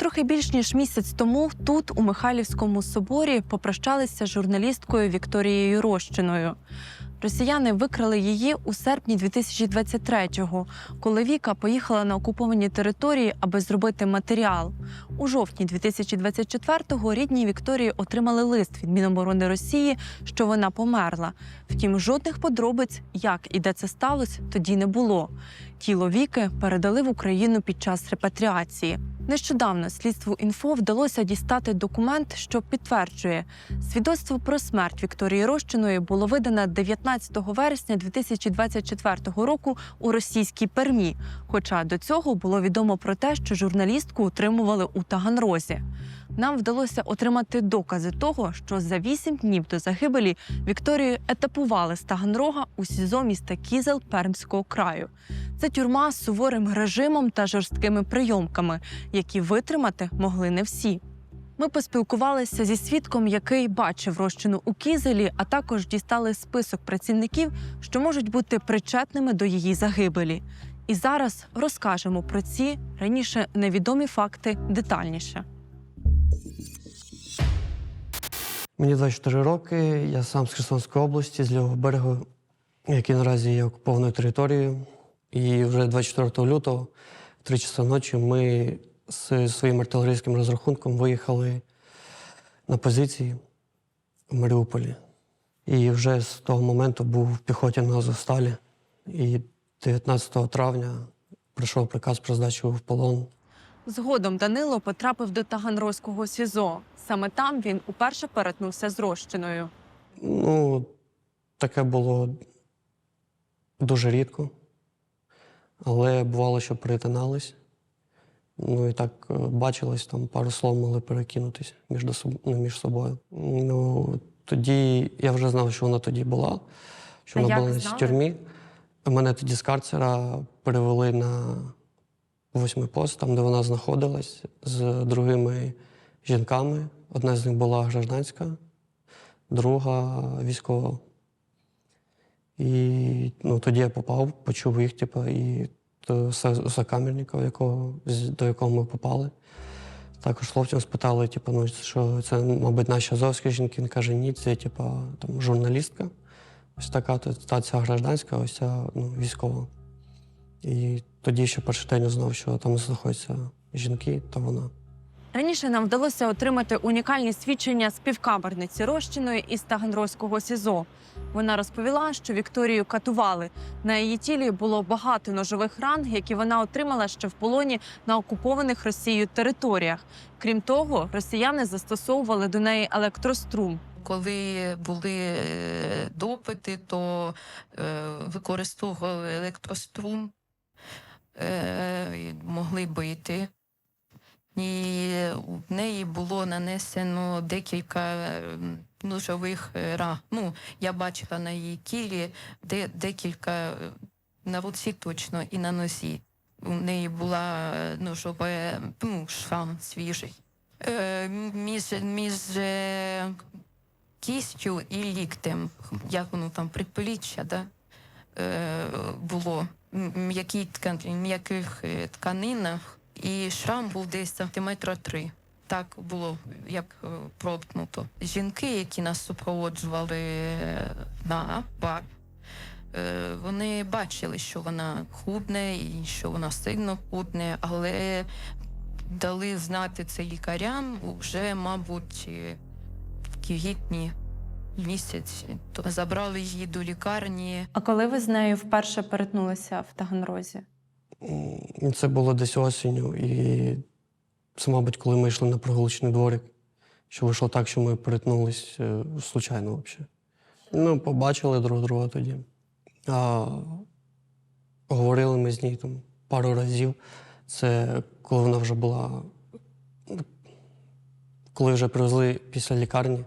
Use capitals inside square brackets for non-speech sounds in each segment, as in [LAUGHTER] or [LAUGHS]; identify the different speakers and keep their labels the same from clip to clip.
Speaker 1: Трохи більш ніж місяць тому тут, у Михайлівському соборі, попрощалися з журналісткою Вікторією Рощиною. Росіяни викрали її у серпні 2023-го, коли Віка поїхала на окуповані території, аби зробити матеріал. У жовтні 2024-го рідні Вікторії отримали лист від Міноборони Росії, що вона померла. Втім, жодних подробиць, як і де це сталося, тоді не було. Тіло Віки передали в Україну під час репатріації. Нещодавно слідству інфо вдалося дістати документ, що підтверджує, свідоцтво про смерть Вікторії Рощиної було видане 19 вересня 2024 року у російській Пермі. Хоча до цього було відомо про те, що журналістку утримували у Таганрозі. Нам вдалося отримати докази того, що за вісім днів до загибелі Вікторію етапували з Таганрога у СІЗО міста Кізел Пермського краю. Це тюрма з суворим режимом та жорсткими прийомками, які витримати могли не всі. Ми поспілкувалися зі свідком, який бачив розчину у Кізелі, а також дістали список працівників, що можуть бути причетними до її загибелі. І зараз розкажемо про ці раніше невідомі факти детальніше.
Speaker 2: Мені 24 роки, я сам з Херсонської області, з лівого берегу, який наразі є окупованою територією. І вже 24 лютого, в 3 часа ночі, ми з своїм артилерійським розрахунком виїхали на позиції в Маріуполі. І вже з того моменту був в піхоті на Азовсталі. І 19 травня прийшов приказ про здачу в полон
Speaker 1: Згодом Данило потрапив до Таганрозького СІЗО. Саме там він уперше перетнувся з розчиною.
Speaker 2: Ну, таке було дуже рідко. Але бувало, що перетинались. Ну і так е, бачились, там пару слов могли перекинутися між, ну, між собою. Ну, тоді я вже знав, що вона тоді була, що
Speaker 1: А
Speaker 2: вона була в тюрмі. Мене тоді з карцера перевели на восьмий пост, там, де вона знаходилась з другими жінками. Одна з них була гражданська, друга військова. І ну, тоді я попав, почув їх, типу, і до со- якого, до якого ми попали. Також хлопців спитали, типу, ну, що це, мабуть, наші азовські жінки. Він каже, ні, це типу, там, журналістка. Ось така та ця гражданська, ось ця ну, військова. І тоді ще перший день узнав, що там знаходяться жінки, то вона.
Speaker 1: Раніше нам вдалося отримати унікальні свідчення співкамерниці Рощиної із Таганрозького СІЗО. Вона розповіла, що Вікторію катували. На її тілі було багато ножових ран, які вона отримала ще в полоні на окупованих Росією територіях. Крім того, росіяни застосовували до неї електрострум.
Speaker 3: Коли були е, допити, то е, використовували електрострум, могли бити. І в неї було нанесено декілька е, ножових е, ран. Ну, я бачила на її тілі де, декілька е, на руці точно і на нозі. У неї була е, ножова ну, шрам свіжий. Е, між, між е, кістю і ліктем, як воно там предпліччя, да? Е, було м'якій м'яких е, тканинах, і шрам був десь сантиметра три. Так було як е, проткнуто. Жінки, які нас супроводжували на бар, вони бачили, що вона худне і що вона сильно худне, але дали знати це лікарям вже, мабуть, в квітні місяць. То забрали її до лікарні.
Speaker 1: А коли ви з нею вперше перетнулися в Таганрозі?
Speaker 2: Це було десь осінню. І це, мабуть, коли ми йшли на прогулочний дворик, що вийшло так, що ми перетнулись е, случайно взагалі. Ну, побачили друг друга тоді. А, говорили ми з нею там пару разів. Це коли вона вже була. ну, Коли вже привезли після лікарні,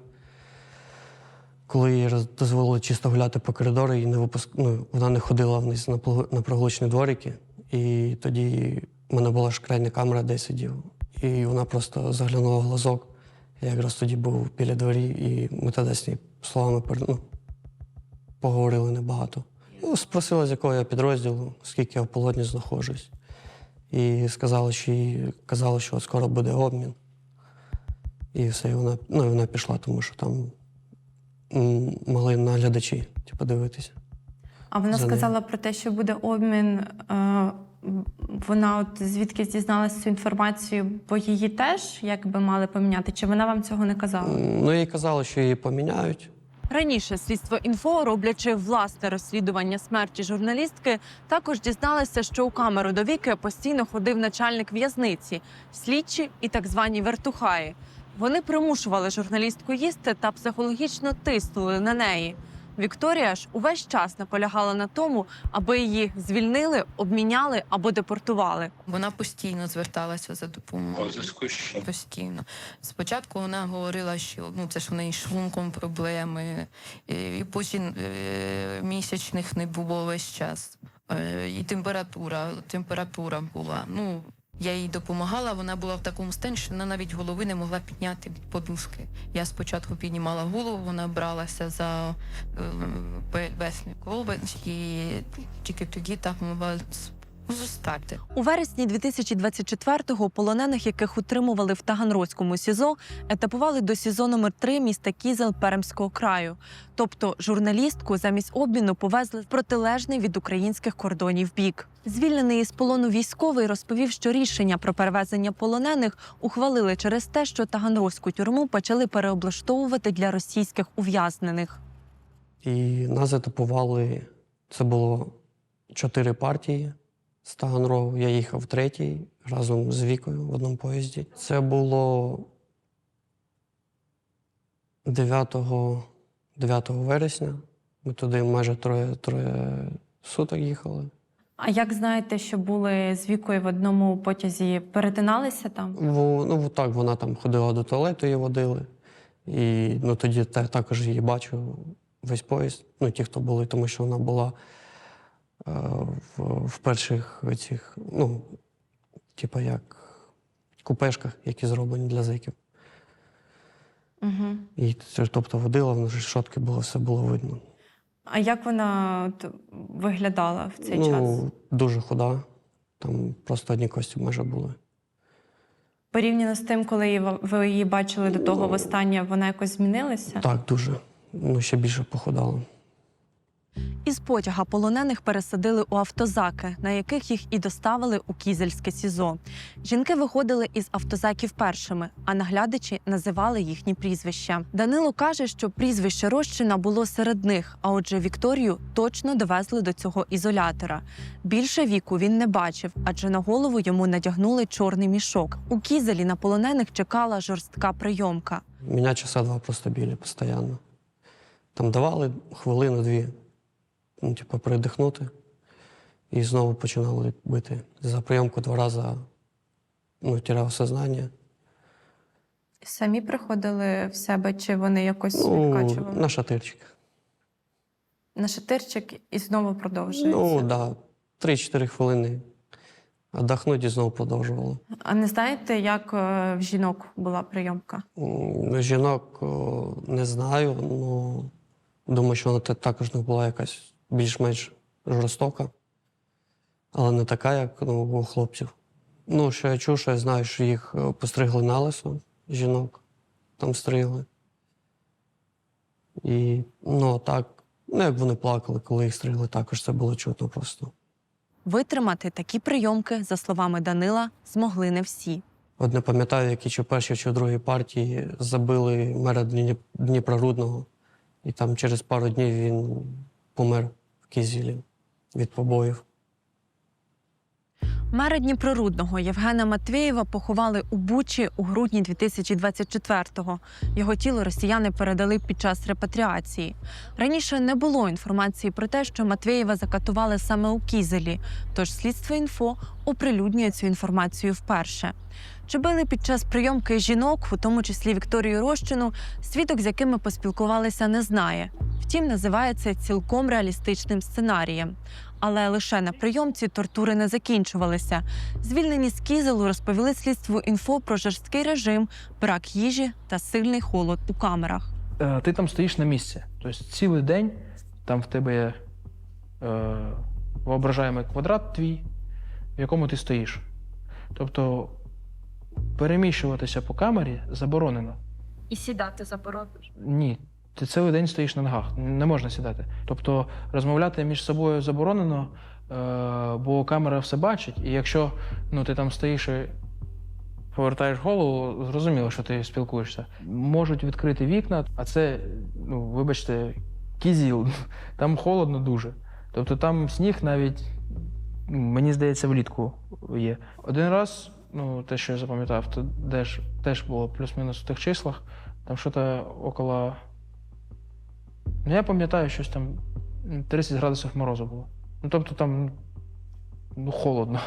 Speaker 2: коли їй дозволили чисто гуляти по коридору, і не випуск... ну, вона не ходила вниз на, на прогулочні дворики. І тоді в мене була ж крайня камера, де сидів. І вона просто заглянула в глазок. Я якраз тоді був біля двері, і ми тоді з нею словами ну, поговорили небагато. Ну, спросила, з якого я підрозділу, скільки я в полоні знаходжусь. і сказали, що їй казали, що скоро буде обмін. І все, і вона, ну, і вона пішла, тому що там могли наглядачі типу, дивитися.
Speaker 1: А вона
Speaker 2: За
Speaker 1: сказала про те, що буде обмін. Е, вона от звідки дізналася цю інформацію, бо її теж якби мали поміняти, чи вона вам цього не казала?
Speaker 2: Ну, їй казали, що її поміняють.
Speaker 1: Раніше слідство інфо, роблячи власне розслідування смерті журналістки, також дізналися, що у камеру до віки постійно ходив начальник в'язниці, слідчі і так звані вертухаї. Вони примушували журналістку їсти та психологічно тиснули на неї. Вікторія ж увесь час наполягала на тому, аби її звільнили, обміняли або депортували.
Speaker 3: Вона постійно зверталася за допомогою. Постійно. Спочатку вона говорила, що ну це ж в неї шлунком проблеми, і, і потім е, місячних не було весь час. Е, і температура, температура була. Ну, я їй допомагала, вона була в такому стані, що вона навіть голови не могла підняти від подушки. Я спочатку піднімала голову, вона бралася за е, пе- і тільки тоді так могла зостати.
Speaker 1: У вересні 2024-го полонених, яких утримували в Таганрозькому СІЗО, етапували до СІЗО номер 3 міста Кізел Перемського краю. Тобто журналістку замість обміну повезли в протилежний від українських кордонів бік. Звільнений із полону військовий розповів, що рішення про перевезення полонених ухвалили через те, що Таганрозьку тюрму почали переоблаштовувати для російських ув'язнених.
Speaker 2: І нас етапували. Це було чотири партії з Таганрогу. Я їхав третій разом з Вікою в одному поїзді. Це було 9, 9 вересня. Ми туди майже троє, троє суток їхали.
Speaker 1: А як знаєте, що були з вікою в одному потязі, перетиналися там?
Speaker 2: Во- ну, так, вона там ходила до туалету, її водили. І ну, тоді та, також її бачив весь поїзд. Ну, ті, хто були, тому що вона була в, в перших цих, ну, типа як купешках, які зроблені для зеків.
Speaker 1: Угу.
Speaker 2: І тобто водила, вона ж шотки було, все було видно.
Speaker 1: А як вона виглядала в цей час?
Speaker 2: ну, дуже худа. Там просто одні кості майже були.
Speaker 1: Порівняно з тим, коли її- ви її бачили до того
Speaker 2: Ну,
Speaker 1: востаннє, вона якось змінилася?
Speaker 2: Так, дуже. Ну, ще більше похудало.
Speaker 1: Із потяга полонених пересадили у автозаки, на яких їх і доставили у Кізельське СІЗО. Жінки виходили із автозаків першими, а наглядачі називали їхні прізвища. Данило каже, що прізвище Рощина було серед них, а отже, Вікторію точно довезли до цього ізолятора. Більше віку він не бачив, адже на голову йому надягнули чорний мішок. У Кізелі на полонених чекала жорстка прийомка.
Speaker 2: Меня часа два просто били постійно. Там давали хвилину-дві, ну, типу, передихнути. І знову починали бити. За прийомку два рази ну, теряв сознання.
Speaker 1: Самі приходили в себе, чи вони якось
Speaker 2: Ну, на шатирчик.
Speaker 1: на шатирчик і знову продовжується.
Speaker 2: Ну, так, да, 3-4 хвилини. Отдохнути і знову продовжували.
Speaker 1: А не знаєте, як е, в жінок була прийомка?
Speaker 2: Жінок не знаю, ну думаю, що вона також не була якась більш-менш жорстока, але не така, як ну, у хлопців. Ну, що я чув, що я знаю, що їх е, постригли на лисо, жінок там стригли. І ну, так, ну як вони плакали, коли їх стригли, також це було чутно просто.
Speaker 1: Витримати такі прийомки, за словами Данила, змогли не всі.
Speaker 2: От не пам'ятаю, які чи в першій, чи в другій партії забили мера Дні- Дніпрорудного, і там через пару днів він помер в від побоїв.
Speaker 1: Мера Дніпрорудного Євгена Матвєєва поховали у Бучі у грудні 2024-го. Його тіло росіяни передали під час репатріації. Раніше не було інформації про те, що Матвєєва закатували саме у Кізелі, тож слідство інфо оприлюднює цю інформацію вперше. Чи били під час прийомки жінок, у тому числі Вікторію Рощину, свідок, з якими поспілкувалися, не знає. Втім, називає це цілком реалістичним сценарієм. Але лише на прийомці тортури не закінчувалися. Звільнені з Кізелу розповіли слідству інфо про жорсткий режим, брак їжі та сильний холод у камерах.
Speaker 4: Е, ти там стоїш на місці. Тобто цілий день там в тебе є е, воображаємий квадрат твій, в якому ти стоїш. Тобто переміщуватися по камері заборонено.
Speaker 5: І сідати заборонено.
Speaker 4: Ні. Ти цілий день стоїш на ногах, не можна сідати. Тобто розмовляти між собою заборонено, е, бо камера все бачить, і якщо ну, ти там стоїш і повертаєш голову, зрозуміло, що ти спілкуєшся. Можуть відкрити вікна, а це, ну, вибачте, кізіл, [LAUGHS] там холодно дуже. Тобто там сніг навіть, ну, мені здається, влітку є. Один раз, ну, те, що я запам'ятав, то теж, було плюс-мінус в тих числах, там щось около. Ну, я пам'ятаю, щось там м, 30 градусів морозу було. Ну, тобто там ну, холодно.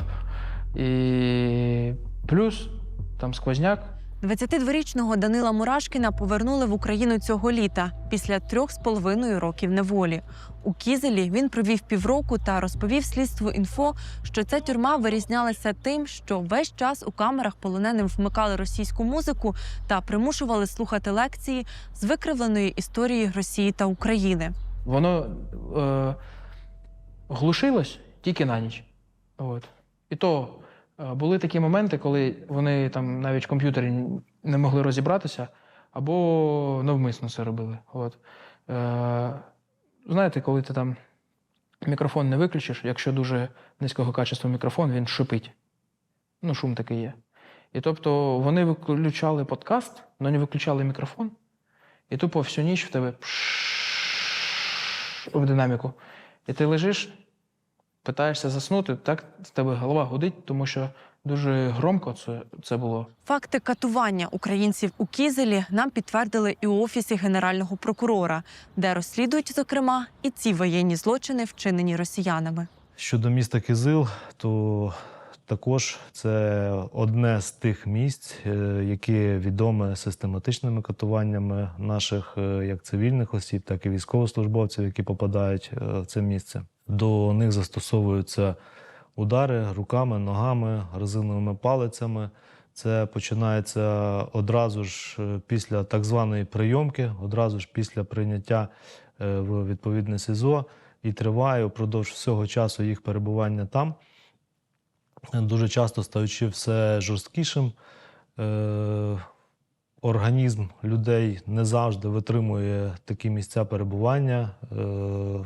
Speaker 4: І плюс там сквозняк.
Speaker 1: 22-річного Данила Мурашкіна повернули в Україну цього літа після трьох з половиною років неволі. У Кізелі він провів півроку та розповів слідству інфо, що ця тюрма вирізнялася тим, що весь час у камерах полоненим вмикали російську музику та примушували слухати лекції з викривленої історії Росії та України.
Speaker 4: Воно е, глушилось тільки на ніч. От. І то були такі моменти, коли вони там навіть в комп'ютері не могли розібратися, або навмисно це робили. От. Е, знаєте, коли ти там мікрофон не виключиш, якщо дуже низького качества мікрофон, він шипить. Ну, шум такий є. І тобто вони виключали подкаст, але не виключали мікрофон, і тупо всю ніч в тебе в динаміку. І ти лежиш, питаєшся заснути, так в тебе голова гудить, тому що дуже громко це, це було.
Speaker 1: Факти катування українців у Кізелі нам підтвердили і у офісі генерального прокурора, де розслідують, зокрема, і ці воєнні злочини, вчинені росіянами.
Speaker 6: Щодо міста Кизил, то також це одне з тих місць, е, яке відоме систематичними катуваннями наших е, як цивільних осіб, так і військовослужбовців, які попадають е, в це місце. До них застосовуються удари руками, ногами, резиновими палицями. Це починається одразу ж після так званої прийомки, одразу ж після прийняття в відповідне СІЗО і триває впродовж всього часу їх перебування там, дуже часто стаючи все жорсткішим. Е, Організм людей не завжди витримує такі місця перебування, е,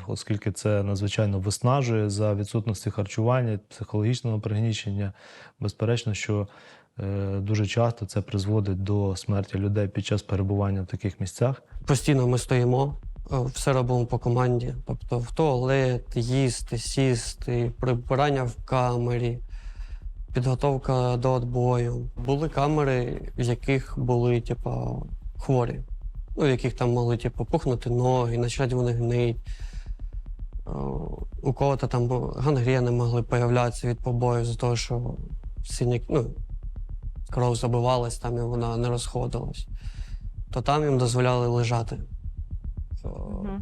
Speaker 6: оскільки це надзвичайно виснажує за відсутності харчування, психологічного пригнічення. Безперечно, що е, дуже часто це призводить до смерті людей під час перебування в таких місцях.
Speaker 2: Постійно ми стоїмо, все робимо по команді. Тобто в туалет, їсти, сісти, прибирання в камері, підготовка до відбою. Були камери, в яких були, типа, хворі. Ну, в яких там могли, типу, пухнути ноги, почати вони гнить. Е, У кого-то там гангрени могли появлятися від побоїв з-за того, що синяк, ну, кров забивалась там і вона не розходилась. То там їм дозволяли лежати. Е,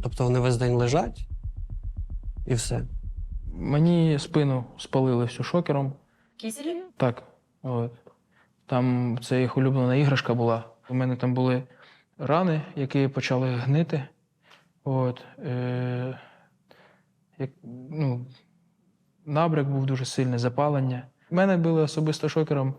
Speaker 2: Тобто вони весь день лежать і все.
Speaker 4: Мені спину спалили всю шокером.
Speaker 5: Кізелі?
Speaker 4: Так. От. Там це їх улюблена іграшка була. У мене там були рани, які почали гнити. От. Е, як, ну, набряк був дуже сильний, запалення. Мене били особисто шокером,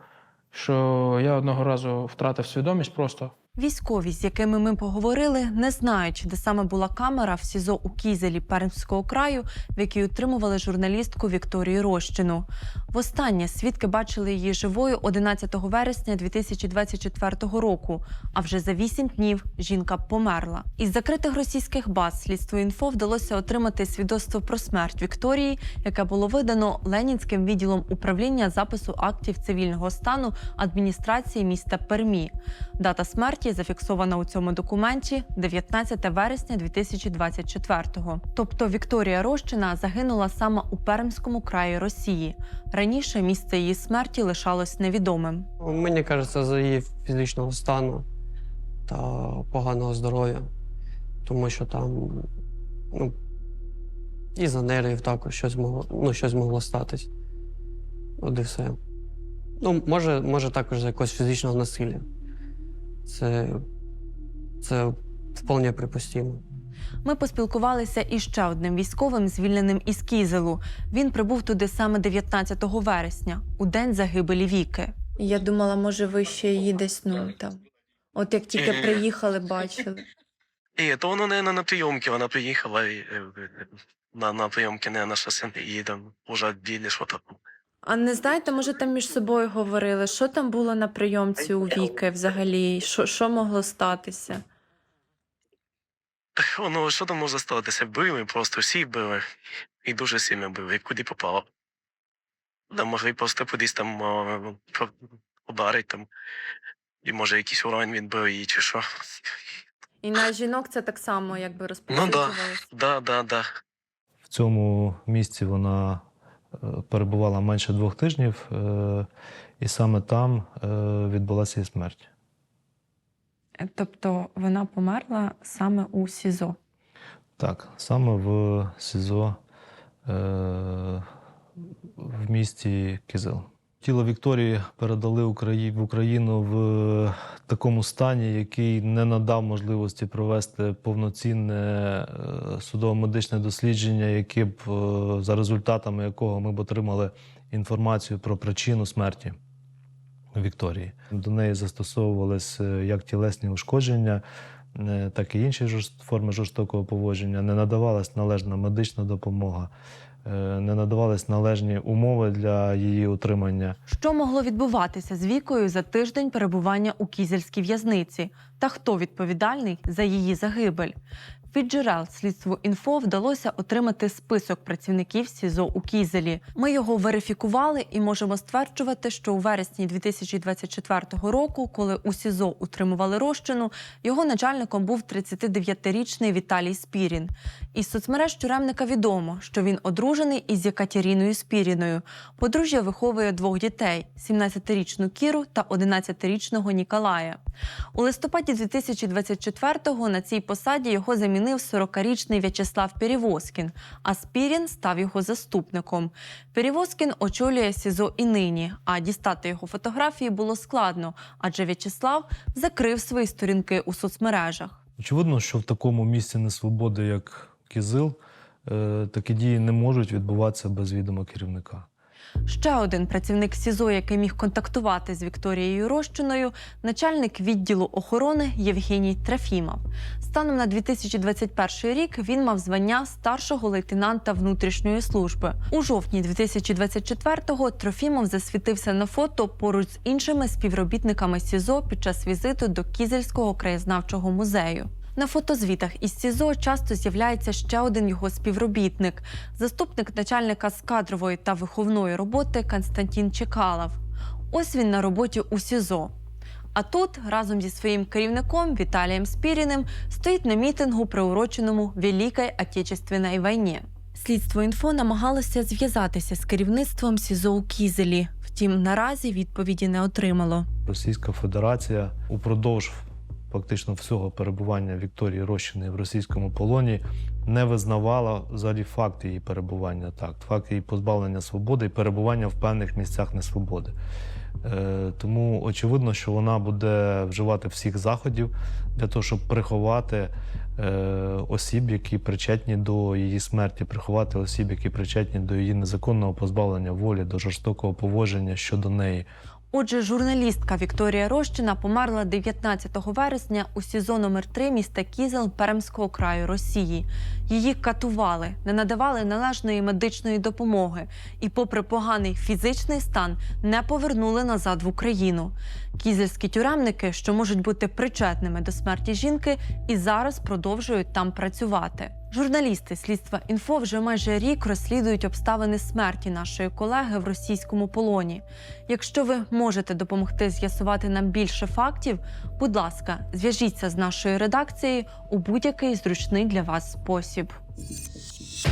Speaker 4: що я одного разу втратив свідомість просто.
Speaker 1: Військові, з якими ми поговорили, не знають, де саме була камера в СІЗО у Кізелі Пермського краю, в якій утримували журналістку Вікторію Рощину. Востаннє свідки бачили її живою 11 вересня 2024 року. А вже за вісім днів жінка померла. Із закритих російських баз слідство інфо вдалося отримати свідоцтво про смерть Вікторії, яке було видано Ленінським відділом управління запису актів цивільного стану адміністрації міста Пермі. Дата смерті зафіксована у цьому документі 19 вересня 2024-го. Тобто Вікторія Рощина загинула саме у Пермському краї Росії. Раніше місце її смерті лишалось невідомим.
Speaker 2: Мені кажеться, за її фізичного стану та поганого здоров'я, тому що там, ну, і за нервів також щось могло, ну, щось могло статись. От і все. Ну, може, може також за якогось фізичного насилля. Це, це вполне припустимо.
Speaker 1: Ми поспілкувалися із ще одним військовим, звільненим із Кізелу. Він прибув туди саме 19 вересня, у день загибелі Віки. Я думала, може, ви ще її десь ну там. От як тільки приїхали, бачили.
Speaker 2: І то воно, наверное, на прийомки, вона приїхала і е, е, на, на прийомки, наверное, щось і там уже відділі, що там.
Speaker 1: А не знаєте, може там між собою говорили, що там було на прийомці у Віки взагалі? Що, що могло статися?
Speaker 2: Так, ну, що там може статися? Били, просто всі били. І дуже сильно били, куди попало. Там могли просто кудись там ударити там. І може якийсь урон відбив її чи що.
Speaker 1: І на жінок це так само якби
Speaker 2: розповсюджувалося? Да, да, да.
Speaker 6: В цьому місці вона перебувала менше двох тижнів, е, і саме там е, відбулася її смерть.
Speaker 1: Тобто вона померла саме у СІЗО.
Speaker 6: Так, саме в СІЗО е, в місті Кізил. Тіло Вікторії передали в Україну в такому стані, який не надав можливості провести повноцінне е, судово-медичне дослідження, яке б е, за результатами якого ми б отримали інформацію про причину смерті Вікторії. До неї застосовувалися як тілесні ушкодження, е, так і інші форми жорстокого поводження. Не надавалась належна медична допомога, е, не надавались належні умови для її утримання.
Speaker 1: Що могло відбуватися з Вікою за тиждень перебування у кізельській в'язниці? Та хто відповідальний за її загибель? Від джерел слідству інфо вдалося отримати список працівників СІЗО у Кізелі. Ми його верифікували і можемо стверджувати, що у вересні 2024 року, коли у СІЗО утримували розчину, його начальником був 39-річний Віталій Спірін. Із соцмереж тюремника відомо, що він одружений із Якатеріною Спіріною. Подружжя виховує двох дітей: 17-річну Кіру та 11-річного Ніколая. У листопаді 2024-го на цій посаді його замінив 40-річний В'ячеслав Перевозкін, а Спірін став його заступником. Перевозкін очолює СІЗО і нині, а дістати його фотографії було складно, адже В'ячеслав закрив свої сторінки у соцмережах.
Speaker 6: Очевидно, що в такому місці несвободи, як Кізил, е, такі дії не можуть відбуватися без відома керівника.
Speaker 1: Ще один працівник СІЗО, який міг контактувати з Вікторією Рощиною, начальник відділу охорони Євгеній Трофімов. Станом на 2021 рік він мав звання старшого лейтенанта внутрішньої служби. У жовтні 2024-го Трофімов засвітився на фото поруч з іншими співробітниками СІЗО під час візиту до Кізельського краєзнавчого музею. На фотозвітах із СІЗО часто з'являється ще один його співробітник, заступник начальника з кадрової та виховної роботи Константин Чекалов. Ось він на роботі у СІЗО. А тут разом зі своїм керівником Віталієм Спіріним стоїть на мітингу, приуроченому Великій Отечественній війні. Слідство інфо намагалося зв'язатися з керівництвом СІЗО у Кізелі. Втім, наразі відповіді не отримало.
Speaker 6: Російська Федерація упродовж фактично всього перебування Вікторії Рощиної в російському полоні не визнавала взагалі факт її перебування, так, факт її позбавлення свободи і перебування в певних місцях несвободи. Е, тому очевидно, що вона буде вживати всіх заходів для того, щоб приховати е, осіб, які причетні до її смерті, приховати осіб, які причетні до її незаконного позбавлення волі, до жорстокого поводження щодо неї.
Speaker 1: Отже, журналістка Вікторія Рощина померла 19 вересня у СІЗО номер 3 міста Кізел Пермського краю Росії. Її катували, не надавали належної медичної допомоги і, попри поганий фізичний стан, не повернули назад в Україну. Кізельські тюремники, що можуть бути причетними до смерті жінки, і зараз продовжують там працювати. Журналісти слідства інфо вже майже рік розслідують обставини смерті нашої колеги в російському полоні. Якщо ви можете допомогти з'ясувати нам більше фактів, будь ласка, зв'яжіться з нашою редакцією у будь-який зручний для вас спосіб. sposób.